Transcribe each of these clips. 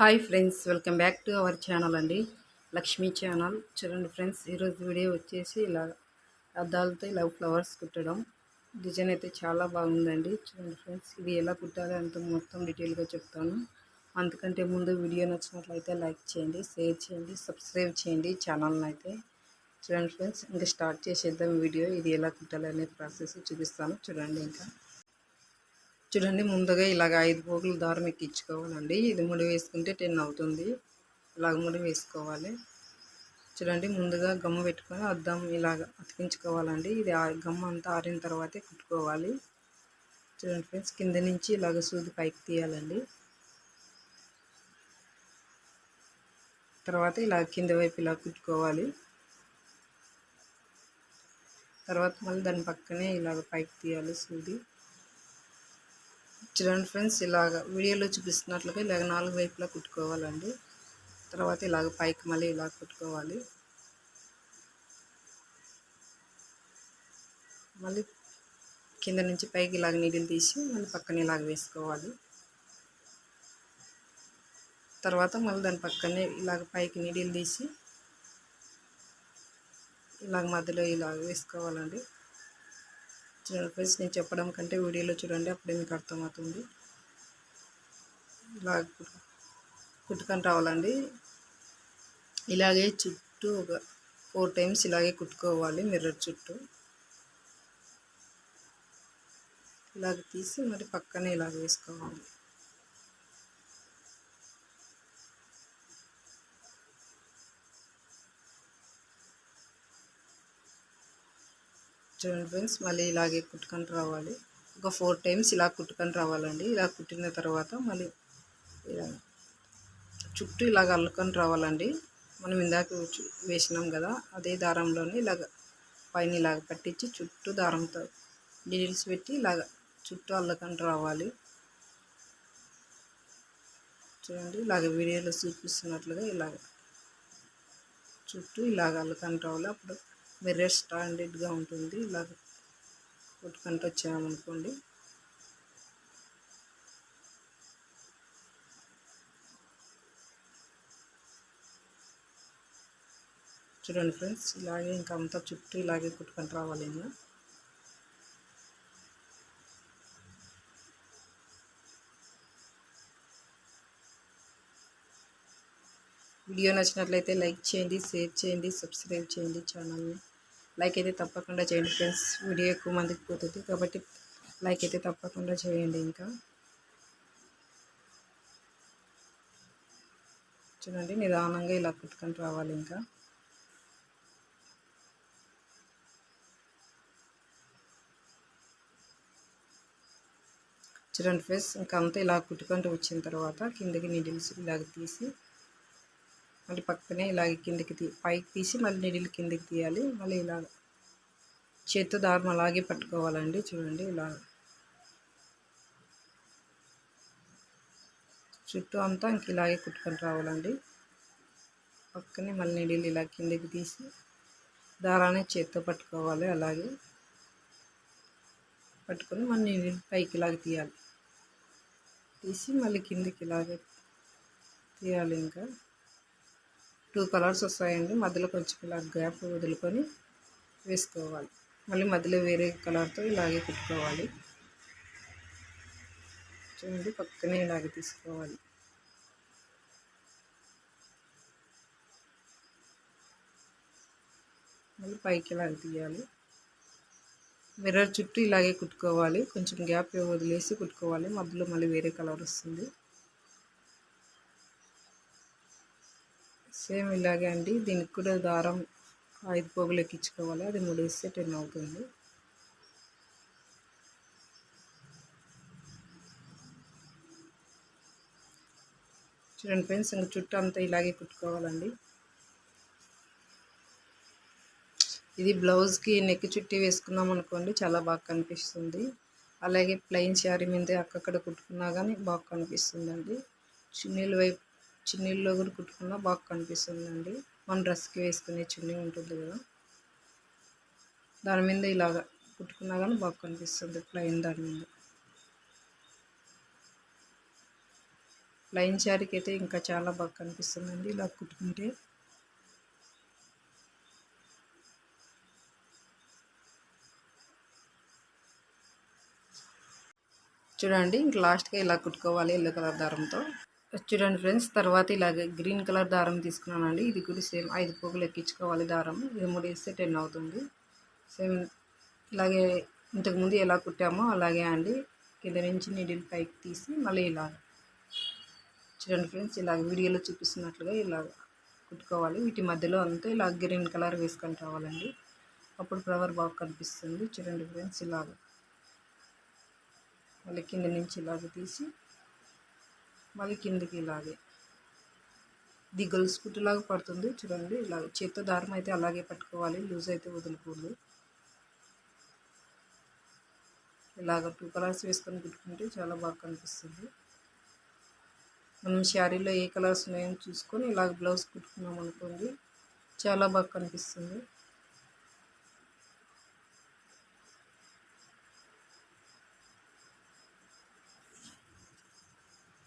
Hi friends welcome back to our channel అండి. Lakshmi channel. చూడండి friends ఈరోజు వీడియో వచ్చేసి ఇలా అద్దాలతో ఇలా ఫ్లవర్స్ కుట్టడం. డిజైన్ అయితే చాలా బాగుందండి. చూడండి ఫ్రెండ్స్ ఇది ఎలా కుట్టాలి అంత మొత్తం డీటెయిల్గా చెప్తాను. అందుకంటే ముందు వీడియో నచ్చినట్లయితే లైక్ చేయండి షేర్ చేయండి సబ్స్క్రైబ్ చేయండి ఛానల్ని అయితే. చూడండి ఫ్రెండ్స్ ఇంకా స్టార్ట్ చేసేద్దాం వీడియో. ఇది ఎలా కుట్టాలి అనే ప్రాసెస్ చూపిస్తాను. చూడండి ఇంకా. చూడండి ముందుగా ఇలాగ ఐదు పోగులు దారం ఎక్కించుకోవాలండి. ఇది ముడి వేసుకుంటే టెన్ అవుతుంది. ఇలాగ ముడి వేసుకోవాలి. చూడండి ముందుగా గమ్మ పెట్టుకొని అద్దం ఇలాగ అతికించుకోవాలండి. ఇది గమ్మ అంతా ఆరిన తర్వాతే కుట్టుకోవాలి. చూడండి ఫ్రెండ్స్ కింద నుంచి ఇలాగ సూది పైకి తీయాలండి. తర్వాత ఇలా కింద వైపు ఇలా కుట్టుకోవాలి. తర్వాత మళ్ళీ దాని పక్కనే ఇలాగ పైకి తీయాలి సూది. చూడండి ఫ్రెండ్స్ ఇలాగ వీడియోలో చూపిస్తున్నట్లుగా ఇలాగ నాలుగు వైపులా కుట్టుకోవాలండి. తర్వాత ఇలాగ పైకి మళ్ళీ ఇలా కుట్టుకోవాలి. మళ్ళీ కింద నుంచి పైకి ఇలాగ నీడిలు తీసి మళ్ళీ పక్కన ఇలాగ వేసుకోవాలి. తర్వాత మళ్ళీ దాని పక్కనే ఇలాగ పైకి నీడిలు తీసి ఇలాగ మధ్యలో ఇలాగ వేసుకోవాలండి. చూడండి ఫ్రెండ్స్. నేను చెప్పడం కంటే వీడియోలో చూడండి అప్పుడే మీకు అర్థమవుతుంది. ఇలా కుట్టుకొని రావాలండి. ఇలాగే చుట్టూ ఒక ఫోర్ టైమ్స్ ఇలాగే కుట్టుకోవాలి మిర్రర్ చుట్టూ. ఇలాగ తీసి మరి పక్కనే ఇలాగ వేసుకోవాలి. చూడండి ఫ్రెండ్స్ మళ్ళీ ఇలాగే కుట్టుకొని రావాలి. ఒక ఫోర్ టైమ్స్ ఇలా కుట్టుకొని రావాలండి. ఇలా కుట్టిన తర్వాత మళ్ళీ ఇలా చుట్టూ ఇలాగ అల్లుకొని రావాలండి. మనం ఇందాక వేసినాం కదా అదే దారంలోనే ఇలాగ పైన ఇలాగ పట్టించి చుట్టూ దారంతో డీడిల్స్ పెట్టి ఇలాగ చుట్టూ అల్లకొని రావాలి. చూడండి ఇలాగ వీడియోలో చూపిస్తున్నట్లుగా ఇలాగ చుట్టూ ఇలాగ అల్లకొని రావాలి. అప్పుడు మిర్రర్ స్టాండర్డ్గా ఉంటుంది. ఇలా కొట్టుకుంటూ వచ్చామనుకోండి. చూడండి ఫ్రెండ్స్ ఇలాగే ఇంకా అంతా చుట్టూ ఇలాగే కుట్టుకొని రావాలి ఇంకా వీడియో నచ్చినట్లయితే లైక్ చేయండి షేర్ చేయండి సబ్స్క్రైబ్ చేయండి ఛానల్ని. లైక్ అయితే తప్పకుండా చేయండి ఫ్రెండ్స్. వీడియో ఎక్కువ మందికి పోతుంది కాబట్టి లైక్ అయితే తప్పకుండా చేయండి ఇంకా. చూడండి నిదానంగా ఇలా కుట్టుకొని రావాలి ఇంకా. చూడండి ఫ్రెండ్స్ ఇంకా అంతా ఇలా కుట్టుకుంటూ వచ్చిన తర్వాత కిందకి నీడిల్స్ ఇలాగ తీసి మళ్ళీ పక్కనే ఇలాగ కిందకి తీ పైకి తీసి మళ్ళీ నీళ్ళు కిందకి తీయాలి. మళ్ళీ ఇలా చేత్తో దారం అలాగే పట్టుకోవాలండి. చూడండి ఇలా. చుట్టూ అంతా ఇంక ఇలాగే కుట్టుకొని రావాలండి. పక్కనే మళ్ళీ నీళ్ళు ఇలా కిందకి తీసి దారాన్ని చేత్తో పట్టుకోవాలి అలాగే. పట్టుకొని మళ్ళీ నీళ్ళు పైకి ఇలాగ తీయాలి. తీసి మళ్ళీ కిందికి ఇలాగే తీయాలి ఇంకా. టూ కలర్స్ వస్తాయండి. మధ్యలో కొంచెం ఇలా గ్యాప్ వదులుకొని వేసుకోవాలి. మళ్ళీ మధ్యలో వేరే కలర్తో ఇలాగే కుట్టుకోవాలి. చూడండి పక్కనే ఇలాగే తీసుకోవాలి. మళ్ళీ పైకి ఇలాగ తీయాలి. మిర్రర్ చుట్టూ ఇలాగే కుట్టుకోవాలి. కొంచెం గ్యాప్ వదిలేసి కుట్టుకోవాలి. మధ్యలో మళ్ళీ వేరే కలర్ వస్తుంది. సేమ్ ఇలాగే అండి. దీనికి కూడా దారం ఐదు పోగులు ఎక్కించుకోవాలి. అది ముడేస్తే టెన్ అవుతుంది. చూడండి ఫ్రెండ్స్ ఇంకా చుట్టూ అంతా ఇలాగే కుట్టుకోవాలండి. ఇది బ్లౌజ్కి నెక్ చుట్టి వేసుకున్నాం అనుకోండి చాలా బాగా కనిపిస్తుంది. అలాగే ప్లెయిన్ శారీ మీద అక్కడక్కడ కుట్టుకున్నా కానీ బాగా కనిపిస్తుందండి. చున్నీల వైపు చున్నీల్లో కూడా కుట్టుకున్నా బాగా కనిపిస్తుందండి. మన డ్రెస్కి వేసుకునే చున్నీ ఉంటుంది కదా. దాని మీద ఇలాగ కుట్టుకున్నా కానీ బాగా కనిపిస్తుంది ప్లెయిన్ దాని మీద. లైన్ శారీకి అయితే ఇంకా చాలా బాగా కనిపిస్తుందండి ఇలా కుట్టుకుంటే. చూడండి ఇంక లాస్ట్గా ఇలా కుట్టుకోవాలి ఎల్లో కలర్ దారంతో. చూడండి ఫ్రెండ్స్ తర్వాత ఇలాగే గ్రీన్ కలర్ దారం తీసుకున్నానండి. ఇది కూడా సేమ్ ఐదు పోగులు ఎక్కించుకోవాలి దారం. ఇది మూడు వేస్తే టెన్ అవుతుంది. సేమ్ ఇలాగే ఇంతకుముందు ఎలా కుట్టామో అలాగే అండి. కింద నుంచి నీడిల్ పైకి తీసి మళ్ళీ ఇలా చూడండి ఫ్రెండ్స్ ఇలాగ వీడియోలో చూపిస్తున్నట్లుగా ఇలాగ కుట్టుకోవాలి. వీటి మధ్యలో అంతా ఇలా గ్రీన్ కలర్ వేసుకొని రావాలండి. అప్పుడు ఫ్లవర్ బాగా కనిపిస్తుంది. చూడండి ఫ్రెండ్స్ ఇలాగ మళ్ళీ కింద నుంచి ఇలాగ తీసి మళ్ళీ కిందకి ఇలాగే ఇది గొలుసు కుట్టులాగా పడుతుంది. చూడండి ఇలా చేత్తో దారం అయితే అలాగే పట్టుకోవాలి. లూజ్ అయితే వదులుకోదు ఇలాగ టూ కలర్స్ వేసుకొని కుట్టుకుంటే చాలా బాగా కనిపిస్తుంది. మనం శారీలో ఏ కలర్స్ ఉన్నాయో చూసుకొని ఇలాగ బ్లౌజ్ కుట్టుకున్నాం అనుకోండి చాలా బాగా కనిపిస్తుంది.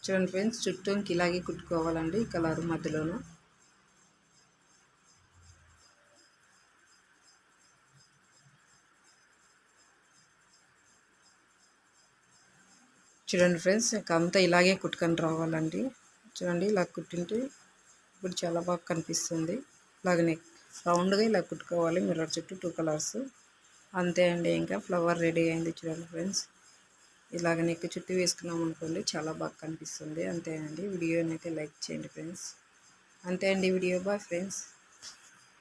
చూడండి ఫ్రెండ్స్ చుట్టూకి ఇలాగే కుట్టుకోవాలండి కలర్ మధ్యలోనూ. చూడండి ఫ్రెండ్స్ అంతా ఇలాగే కుట్టుకొని రావాలండి. చూడండి ఇలా కుట్టింటే ఇప్పుడు చాలా బాగా కనిపిస్తుంది. ఇలాగనే రౌండ్గా ఇలా కుట్టుకోవాలి మిర్రర్ చుట్టూ టూ కలర్స్ అంతే అండి ఇంకా ఫ్లవర్ రెడీ అయింది చూడండి ఫ్రెండ్స్. ఇలాగ నెక్ చుట్టూ వేసుకున్నాం అనుకోండి చాలా బాగా కనిపిస్తుంది. అంతే అండి వీడియోని అయితే లైక్ చేయండి ఫ్రెండ్స్. అంతే అండి వీడియో. Bye friends.